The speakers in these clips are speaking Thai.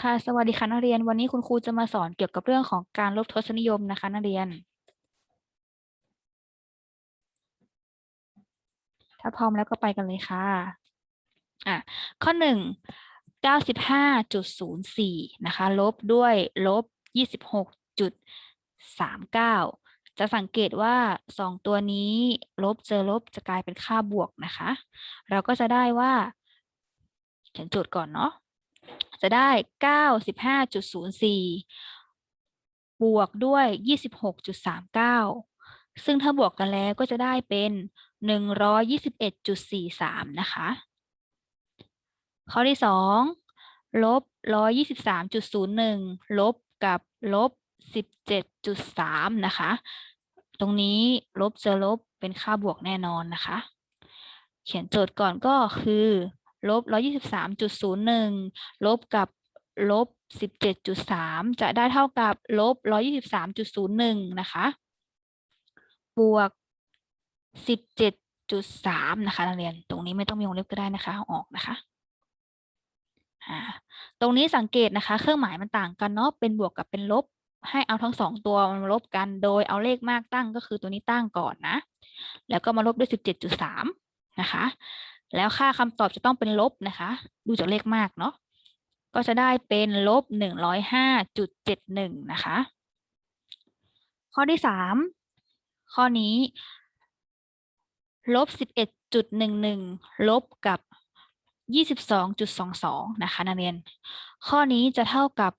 ค่ะสวัสดีค่ะนักเรียน วันนี้คุณครูจะมาสอนเกี่ยวกับเรื่องของการลบทศนิยมนะคะนักเรียน ถ้าพร้อมแล้วก็ไปกันเลยค่ะอะข้อหนึ่งเก้าสิบห้าจุดศูนย์สี่นะคะลบด้วยลบยี่สิบหกจุดสามเก้าจะสังเกตว่าสองตัวนี้ลบเจอลบจะกลายเป็นค่าบวกนะคะ เราก็จะได้ว่าเขียนโจทย์ก่อนเนาะ จะได้เก้าสิบห้าจุดศูนย์สี่บวกด้วยยี่สิบหกจุดสามเก้าซึ่งถ้าบวกกันแล้วก็จะได้เป็นหนึ่งร้อยยี่สิบเอ็ดจุดสี่สามนะคะ ข้อที่สองลบร้อยยี่สิบสามจุดศูนย์หนึ่งลบกับลบสิบเจ็ดจุดสามนะคะ ตรงนี้ลบจอลบเป็นค่าบวกแน่นอนนะคะ เขียนโจทย์ก่อนก็คือ ลบร้อยยี่สิบสามจุดศูนย์หนึ่งลบกับลบสิบเจ็ดจุดสามจะได้เท่ากับลบร้อยยี่สิบสามจุดศูนย์หนึ่งนะคะบวกสิบเจ็ดจุดสามนะคะนักเรียนตรงนี้ไม่ต้องมีวงเล็บก็ได้นะคะออกนะคะตรงนี้สังเกตนะคะ เครื่องหมายมันต่างกันเนาะเป็นบวกกับเป็นลบ ให้เอาทั้งสองตัวมาลบกันโดยเอาเลขมากตั้งก็คือตัวนี้ตั้งก่อนนะ แล้วก็มาลบด้วยสิบเจ็ดจุดสามนะคะ แล้วค่าคำตอบจะต้องเป็นลบนะคะ ดูจากเลขมากเนาะก็จะได้เป็นลบหนึ่งร้อยห้าจุดเจ็ดหนึ่งนะคะ ข้อที่สามข้อนี้ลบสิบเอ็ดจุดหนึ่งหนึ่งลบกับยี่สิบสองจุดสองสองนะคะนักเรียน ข้อนี้จะเท่ากับ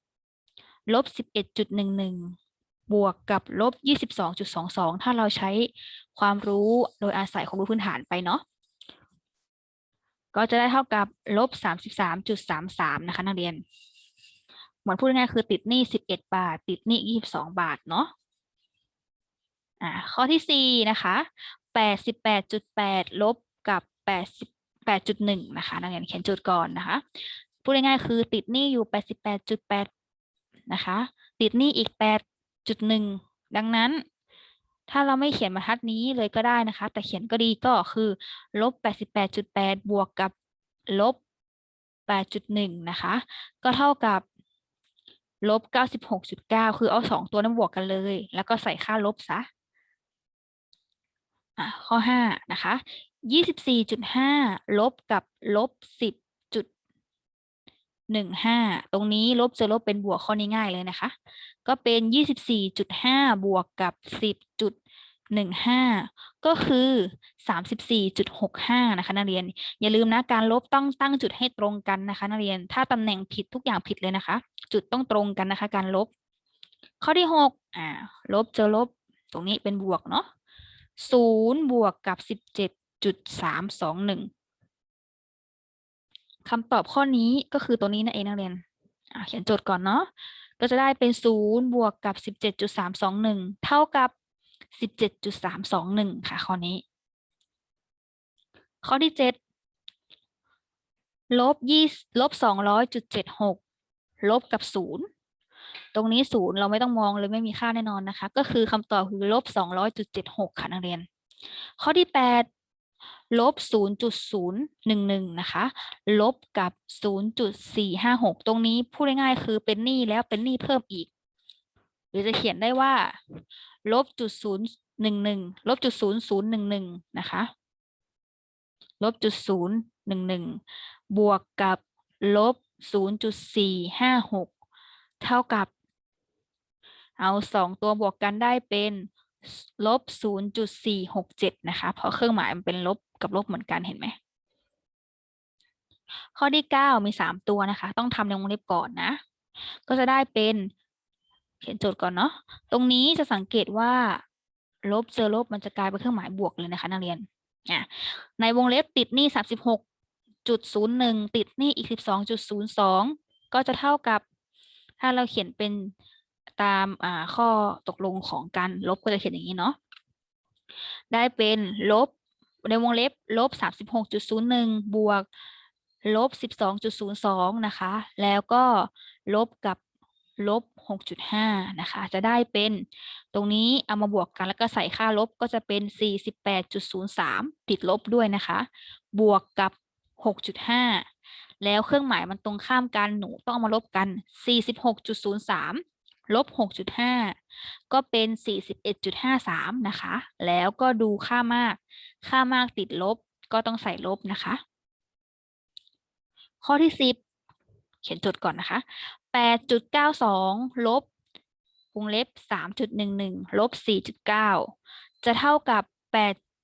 ลบสิบเอ็ดจุดหนึ่งหนึ่งบวกกับลบยี่สิบสองจุดสองสองถ้าเราใช้ความรู้โดยอาศัยความรู้พื้นฐานไปเนาะ ก็จะได้เท่ากับลบสามสิบสามจุดสามสามนะคะนักเรียนเหมือนพูดง่ายคือติดหนี้สิบเอ็ดบาท ติดหนี้ยี่สิบสองบาทเนาะอ่าข้อที่สี่นะคะแปดสิบแปดจุดแปดลบกับแปดสิบแปดจุดหนึ่งนะคะนักเรียนเขียนจทย์ก่อนนะคะพูดง่ายๆคือติดหนี้อยู่แปดสิบแปดจุดแปดนะคะ ติดหนี้อีกแปดจุดหนึ่งดังนั้น ถ้าเราไม่เขียนบรรทัดนี้เลยก็ได้นะคะ แต่เขียนก็ดีก็คือลบแปดสิบวกกับลบแปดจุดหนึ่งนะคะ ก็เท่ากับลบเก้าสิบหกจุดเก้าคือเอาสองตัวนั้นบวกกันเลย แล้วก็ใส่ค่าลบซะะข้อห้านะคะยี่สิบสี่จุดห้าลบกับลบสิ 1.15 ตรงนี้ลบเจอลบเป็นบวกข้อนี้ง่ายเลยนะคะ ก็เป็น 24.5 บวกกับ 10.15 ก็คือ 34.65 นะคะนักเรียน อย่าลืมนะการลบต้องตั้งจุดให้ตรงกันนะคะนักเรียน ถ้าตำแหน่งผิดทุกอย่างผิดเลยนะคะ จุดต้องตรงกันนะคะ การลบ ข้อที่ 6 อ่า ลบเจอลบ ตรงนี้เป็นบวกเนาะ0บวกกับ 17.321 คำตอบข้อนี้ก็คือตัวนี้นั่นเองนักเรียนเขียนโจทย์ก่อนเนาะก็จะได้เป็นศูนย์บวกกับสิบเจ็ดจุดสามสองหนึ่งเท่ากับสิบเจ็ดจุดสามสองหนึ่งค่ะข้อนี้ ข้อที่เจ็ดลบยี่ลบสองร้อยจุดเจ็ดหกลบกับศูนย์ตรงนี้ศูนย์เราไม่ต้องมองเลยไม่มีค่าแน่นอนนะคะ ก็คือคำตอบคือลบสองร้อยจุดเจ็ดหกค่ะนักเรียน ข้อที่แปด ลบศูนย์จุดศูนย์หนึ่งหนึ่งนะคะ ลบกับศูนย์จุดสี่ห้าหกตรงนี้พูดง่ายๆคือเป็นหนี้แล้วเป็นหนี้เพิ่มอีก หรือจะเขียนได้ว่า ลบจุดศูนย์หนึ่งหนึ่งลบจุดศูนย์ศูนย์หนึ่งหนึ่งนะคะ ลบจุดศูนย์หนึ่งหนึ่งบวกกับลบศูนย์จุดสี่ห้าหกเท่ากับ เอาสองตัวบวกกันได้เป็น ลบศูนย์จุดสี่หกเจ็ดนะคะเพราะเครื่องหมายมันเป็นลบกับลบเหมือนกันเห็นไหมข้อที่เก้ามีสามตัวนะคะ ต้องทำในวงเล็บก่อนนะ ก็จะได้เป็นเขียนโจทย์ก่อนเนาะตรงนี้จะสังเกตว่า ลบเจอลบมันจะกลายเป็นเครื่องหมายบวกเลยนะคะนักเรียนอะในวงเล็บติดหนี้สามสิบหกจุดศูนย์หนึ่งติดหนี้อีกสิบสองจุดศูนย์สองก็จะเท่ากับ ถ้าเราเขียนเป็น ตามข้อตกลงของการลบก็จะเขียนอย่างนี้เนาะได้เป็นลบในวงเล็บลบสามสิบหกจุดศูนย์หนึ่งบวกลบสิบสองจุดศูนย์สองนะคะ แล้วก็ลบกับลบหกจุดห้านะคะ จะได้เป็นตรงนี้เอามาบวกกันแล้วก็ใส่ค่าลบก็จะเป็นสี่สิบแปดจุดศูนย์สามติดลบด้วยนะคะ บวกกับหกจุดห้าแล้วเครื่องหมายมันตรงข้ามกันหนูต้องเอามาลบกัน46.03 ลบ 6.5 ก็เป็น 41.53 นะคะ แล้วก็ดูค่ามาก ค่ามากติดลบก็ต้องใส่ลบนะคะ ข้อที่ 10 เขียนจทย์ก่อนนะคะ 8.92 ลบวงเล็บ 3.11 ลบ 4.9 จะเท่ากับ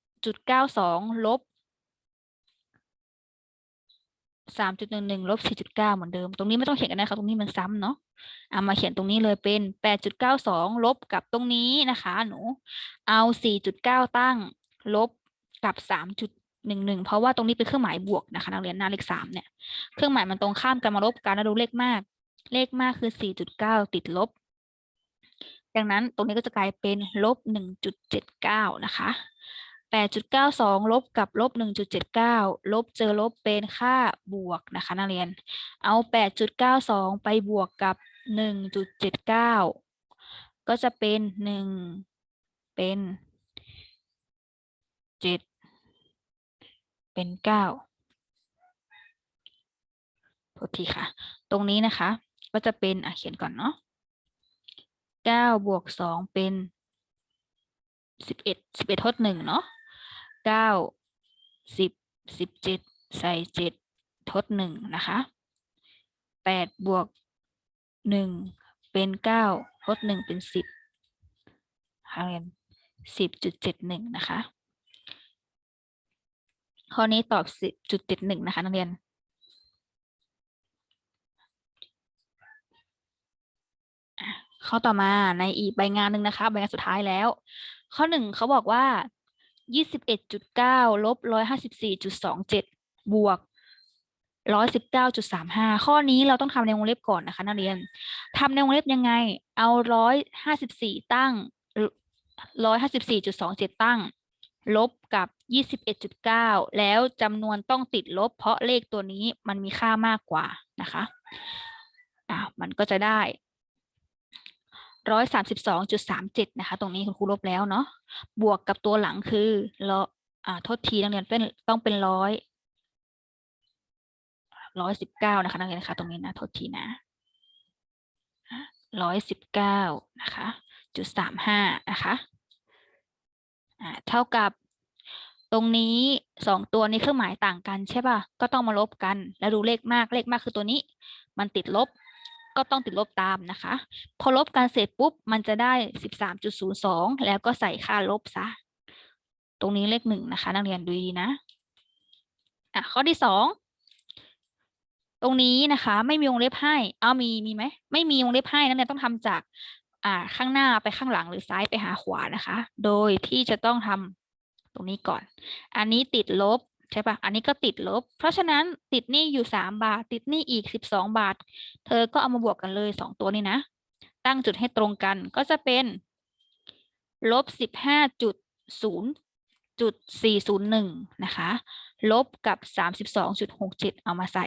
8.92 ลบ สามจุดหนึ่งหนึ่งลบสี่จุดเก้าเหมือนเดิม ตรงนี้ไม่ต้องเขียนกันนะคะ ตรงนี้มันซ้ำเนาะเอามาเขียนตรงนี้เลยเป็นแปดจุดเก้าสองลบกับตรงนี้นะคะ หนู เอาสี่จุดเก้าตั้งลบกับสามจุดหนึ่งหนึ่งเพราะว่าตรงนี้เป็นเครื่องหมายบวกนะคะนักเรียนหน้าเลขสามเนี่ย เครื่องหมายมันตรงข้ามกันมาลบกันแล้วดูเลขมาก เลขมากคือสี่จุดเก้าติดลบ ดังนั้นตรงนี้ก็จะกลายเป็นลบหนึ่งจุดเจ็ดเก้านะคะ 8.92 ลบกับลบ 1.79 ลบเจอลบเป็นค่าบวกนะคะนักเรียน เอา 8.92 ไปบวกกับ 1.79 ก็จะเป็น 1 เป็น 7 เป็น 9โทษทีค่ะ ตรงนี้นะคะ ก็จะเป็นอะเขียนก่อนเนาะ9บวก 2 เป็น11 11ทด1เนาะ เก้าสิบสิบเจ็ดใส่เจ็ดทดหนึ่งนะคะแปดบวกหนึ่งเป็นเก้าทดหนึ่งเป็นสิบเรียนสิบจุดเจ็ดหนึ่งนะคะข้อนี้ตอบสิบจุดเจ็ดหนึ่งนะคะนักเรียนข้อต่อมาในอีกใบงานหนึ่งนะคะ ใบงานสุดท้ายแล้ว ข้อหนึ่งเขาบอกว่า ยี่สิบเอ็ดจุดเก้าลบร้อยห้าสิบสี่จุดสองเจ็ดบวกร้อยสิบเก้าจุดสามห้าข้อนี้เราต้องทำในวงเล็บก่อนนะคะนักเรียนทำในวงเล็บยังไง เอาร้อยห้าสิบสี่ตั้งร้อยห้าสิบสี่จุดสองเจ็ดตั้ง ลบกับยี่สิบเอ็ดจุดเก้าแล้วจำนวนต้องติดลบ เพราะเลขตัวนี้มันมีค่ามากกว่านะคะอ่ามันก็จะได้ ร้อยสามสิบสองจุดสามเจ็ดนะคะ ตรงนี้คุณครูลบแล้วเนาะบวกกับตัวหลังคือร้ออ่าโทษทีนักเรียนเป็นต้องเป็นร้อยร้อยสิบเก้านะคะนักเรียนคะตรงนี้นะโทษทีนะร้อยสิบเก้านะคะจุดสามห้านะคะอ่าเท่ากับตรงนี้สองตัวนี้เครื่องหมายต่างกันใช่ป่ะก็ต้องมาลบกัน แล้วดูเลขมากเลขมากคือตัวนี้ มันติดลบ ก็ต้องติดลบตามนะคะ พอลบกันเสร็จปุ๊บ มันจะได้สิบสามจุดศูนย์สองแล้วก็ใส่ค่าลบซะ ตรงนี้เลขหนึ่งนะคะ นักเรียนดูดีนะ อะ ข้อที่สองตรงนี้นะคะ ไม่มีวงเล็บให้ เอามีมีไหม ไม่มีวงเล็บให้นักเรียนต้องทำจากอ่าข้างหน้าไปข้างหลังหรือซ้ายไปหาขวานะคะ โดยที่จะต้องทำตรงนี้ก่อน อันนี้ติดลบ ใช่ปะอันนี้ก็ติดลบ เพราะฉะนั้นติดหนี้อยู่สามบาท ติดหนี้อีกสิบสองบาท เธอก็เอามาบวกกันเลยสองตัวนี้นะ ตั้งจุดให้ตรงกันก็จะเป็นลบสิบห้าจุดศูนย์จุดสี่ศูนย์หนึ่งนะคะ ลบกับสามสิบสองจุดหกเจ็ดเอามาใส่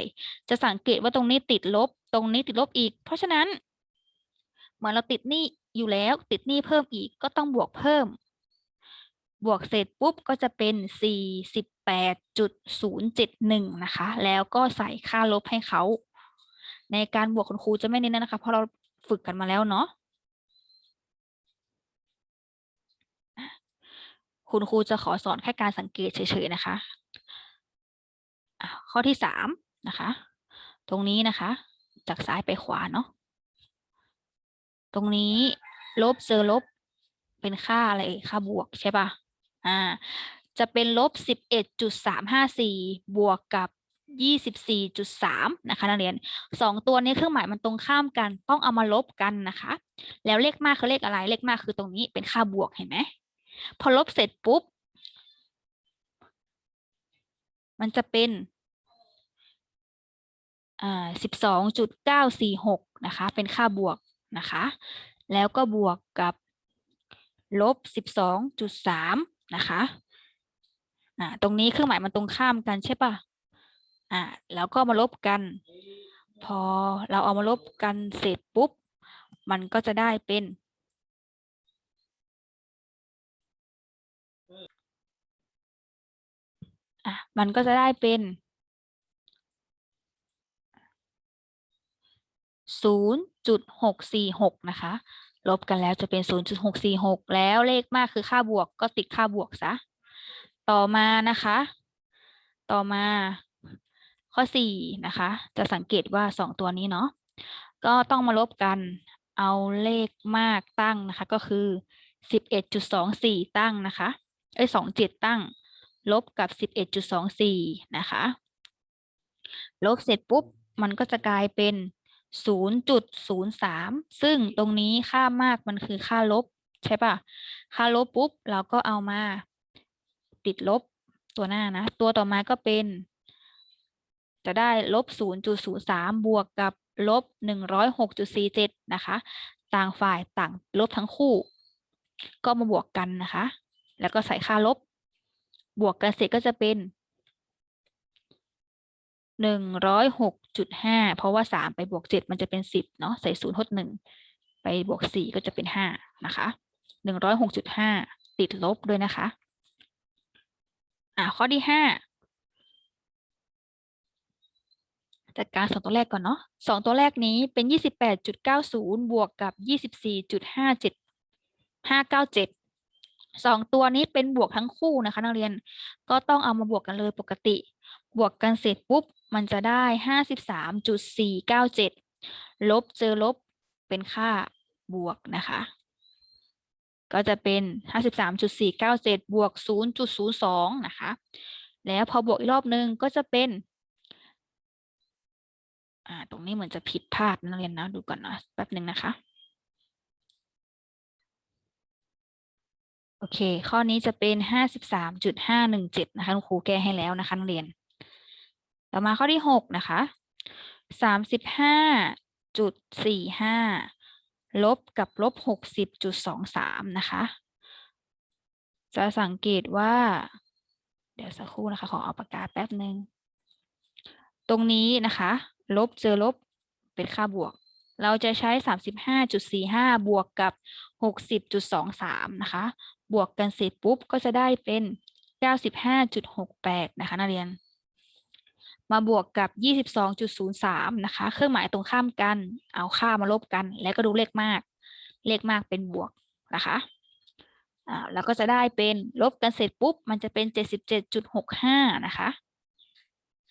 จะสังเกตว่าตรงนี้ติดลบ ตรงนี้ติดลบอีก เพราะฉะนั้นเหมือนเราติดหนี้อยู่แล้วติดหนี้เพิ่มอีกก็ต้องบวกเพิ่ม บวกเสร็จปุ๊บก็จะเป็น 48.071 นะคะ แล้วก็ใส่ค่าลบให้เขา ในการบวกคุณครูจะไม่เน้นนะคะ เพราะเราฝึกกันมาแล้วเนาะ คุณครูจะขอสอนแค่การสังเกตเฉยๆนะคะ ข้อที่สามนะคะ ตรงนี้นะคะ จากซ้ายไปขวาเนาะ ตรงนี้ลบเจอลบเป็นค่าอะไรค่าบวกใช่ปะ่าจะเป็นลบ 11.354 บวกกับ 24.3 นะคะนักเรียน 2 ตัวนี้เครื่องหมายมันตรงข้ามกัน ต้องเอามาลบกันนะคะ แล้วเลขมากคือเลขอะไร เลขมากคือตรงนี้เป็นค่าบวกเห็นไหม พอลบเสร็จปุ๊บ มันจะเป็นอ่า12.946 นะคะ เป็นค่าบวกนะคะ แล้วก็บวกกับลบ 12.3 นะคะอ่าตรงนี้เครื่องหมายมันตรงข้ามกันใช่ปะอ่าแล้วก็มาลบกัน พอเราเอามาลบกันเสร็จปุ๊บ มันก็จะได้เป็นอะมันก็จะได้เป็น 0.646 นะคะ ลบกันแล้วจะเป็น 0.646 แล้วเลขมากคือค่าบวกก็ติดค่าบวกซะ ต่อมานะคะ ต่อมาข้อ 4 นะคะ จะสังเกตว่า 2 ตัวนี้เนาะ ก็ต้องมาลบกัน เอาเลขมากตั้งนะคะ ก็คือ 11.24 ตั้งนะคะเอ้ย27 ตั้ง ลบกับ 11.24 นะคะ ลบเสร็จปุ๊บ มันก็จะกลายเป็น 0.03 ซึ่งตรงนี้ค่ามากมันคือค่าลบ ใช่ปะค่าลบปุ๊บ เราก็เอามาติดลบตัวหน้านะ ตัวต่อมาก็เป็น จะได้ลบ 0.03 บวกกับลบ 106.47 นะคะ ต่างฝ่ายต่างลบทั้งคู่ ก็มาบวกกันนะคะ แล้วก็ใส่ค่าลบ บวกกันเสร็จก็จะเป็น หนึ่งร้อยหกจุดห้าเพราะว่าสามไปบวกเจ็ดมันจะเป็นสิบเนาะใส่ศูนย์ทดหนึ่งไปบวกสี่ก็จะเป็นห้านะคะหนึ่งร้อยหกจุดห้าติดลบด้วยนะคะ อ่าข้อที่ห้าจัดการสองตัวแรกก่อนเนาะสองตัวแรกนี้เป็นยี่สิบแปดจุดเก้าศูนย์บวกกับยี่สิบสี่จุดห้าเจ็ดห้าเก้าเจ็ดสองตัวนี้เป็นบวกทั้งคู่นะคะ นักเรียนก็ต้องเอามาบวกกันเลยปกติ บวกกันเสร็จปุ๊บ มันจะได้ห้าสิบสามจุดสี่เก้าเจ็ดลบเจอลบเป็นค่าบวกนะคะ ก็จะเป็นห้าสิบสามจุดสี่เก้าเจ็ดบวกศูนย์จุดศูนย์สองนะคะ แล้วพอบวกอีกรอบนึงก็จะเป็น อ่า ตรงนี้เหมือนจะผิดพลาดนักเรียนนะ ดูก่อนนะแป๊บหนึ่งนะคะ โอเค ข้อนี้จะเป็นห้าสิบสามจุดห้าหนึ่งเจ็ดนะคะคุณครูแก้ให้แล้วนะคะนักเรียน ต่อมาข้อที่หกนะคะสามสิบห้าจุดสี่ห้าลบกับลบหกสิบจุดสองสามนะคะ จะสังเกตว่า เดี๋ยวสักครู่นะคะ ขอเอาปากกาแป๊บหนึ่ง ตรงนี้นะคะ ลบเจอลบเป็นค่าบวก เราจะใช้สามสิบห้าจุดสี่ห้าบวกกับหกสิบจุดสองสามนะคะ บวกกันเสร็จปุ๊บก็จะได้เป็นเก้าสิบห้าจุดหกแปดนะคะนักเรียน มาบวกกับ 22.03 นะคะ เครื่องหมายตรงข้ามกัน เอาค่ามาลบกัน แล้วก็ดูเลขมาก เลขมากเป็นบวกนะคะอ่าแล้วก็จะได้เป็นลบกันเสร็จปุ๊บ มันจะเป็น 77.65 นะคะ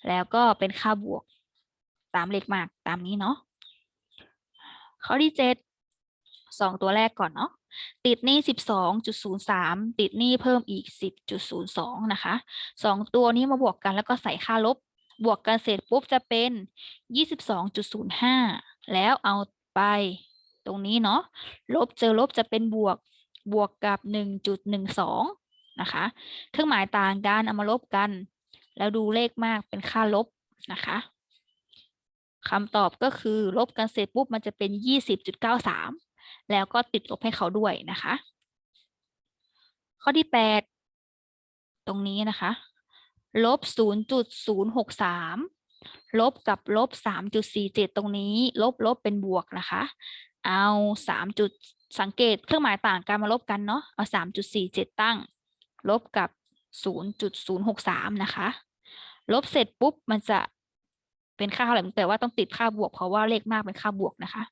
แล้วก็เป็นค่าบวกตามเลขมากตามนี้เนาะ ข้อที่เจ็ดสองตัวแรกก่อนเนาะ ติดหนี้ 12.03 ติดหนี้เพิ่มอีก 10.02 นะคะสองตัวนี้มาบวกกันแล้วก็ใส่ค่าลบ บวกกันเสร็จปุ๊บจะเป็น 22.05 แล้วเอาไป ตรงนี้เนาะ ลบเจอลบจะเป็นบวก บวกกับ 1.12 นะคะ เครื่องหมายต่างกันเอามาลบกัน แล้วดูเลขมากเป็นค่าลบนะคะคำตอบก็คือลบกันเสร็จปุ๊บมันจะเป็น 20.93 แล้วก็ติดลบให้เขาด้วยนะคะ ข้อที่ 8 ตรงนี้นะคะ ลบ 0.063 ลบกับลบ 3.47 ตรงนี้ ลบลบเป็นบวกนะคะ เอา 3 จุดสังเกตเครื่องหมายต่างกันมาลบกันเนาะ เอา 3.47 ตั้ง ลบกับ 0.063 นะคะ ลบเสร็จปุ๊บมันจะเป็นค่าเท่าไหร่แต่ว่าต้องติดค่าบวกเพราะว่าเลขมากเป็นค่าบวกนะคะ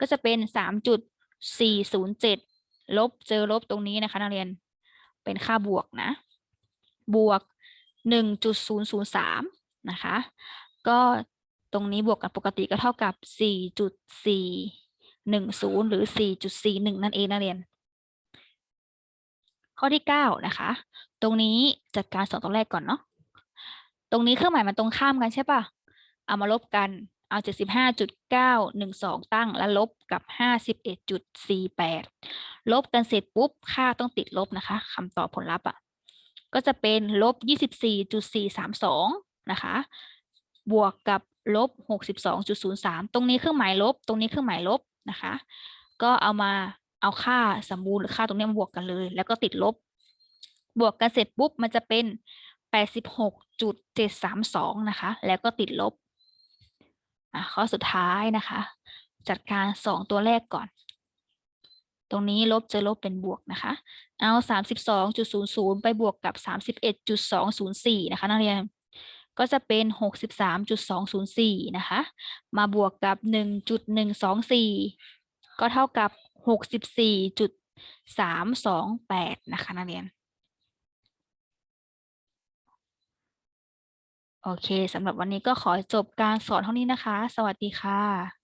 ก็จะเป็น 3.407 ลบเจอลบตรงนี้นะคะนักเรียน เป็นค่าบวกนะ บวก 1.003 นะคะ ก็ตรงนี้บวกกับปกติก็เท่ากับ 4.410 หรือ 4.41 นั่นเองนักเรียน ข้อที่ 9 นะคะ ตรงนี้จัดการสองตัวแรกก่อนเนาะ ตรงนี้เครื่องหมายมันตรงข้ามกันใช่ปะเอามาลบกัน เอา 75.912 ตั้ง แล้วลบกับ 51.48 ลบกันเสร็จปุ๊บ ค่าต้องติดลบนะคะคำตอบผลลัพธ์อะ ก็จะเป็นลบ 24.432 นะคะ บวกกับลบ 62.03 ตรงนี้เครื่องหมายลบ ตรงนี้เครื่องหมายลบนะคะ ก็เอามาเอาค่าสมบูรณ์หรือค่าตรงนี้มาบวกกันเลย แล้วก็ติดลบ บวกกันเสร็จปุ๊บมันจะเป็น 86.732 นะคะ แล้วก็ติดลบข้อสุดท้ายนะคะ จัดการสองตัวแรกก่อน ตรงนี้ลบเจอลบเป็นบวกนะคะ เอา 32.00 ไปบวกกับ 31.204 นะคะนักเรียน ก็จะเป็น 63.204 นะคะ มาบวกกับ 1.124 ก็เท่ากับ 64.328 นะคะนักเรียน โอเคสำหรับวันนี้ก็ขอจบการสอนเท่านี้นะคะ สวัสดีค่ะ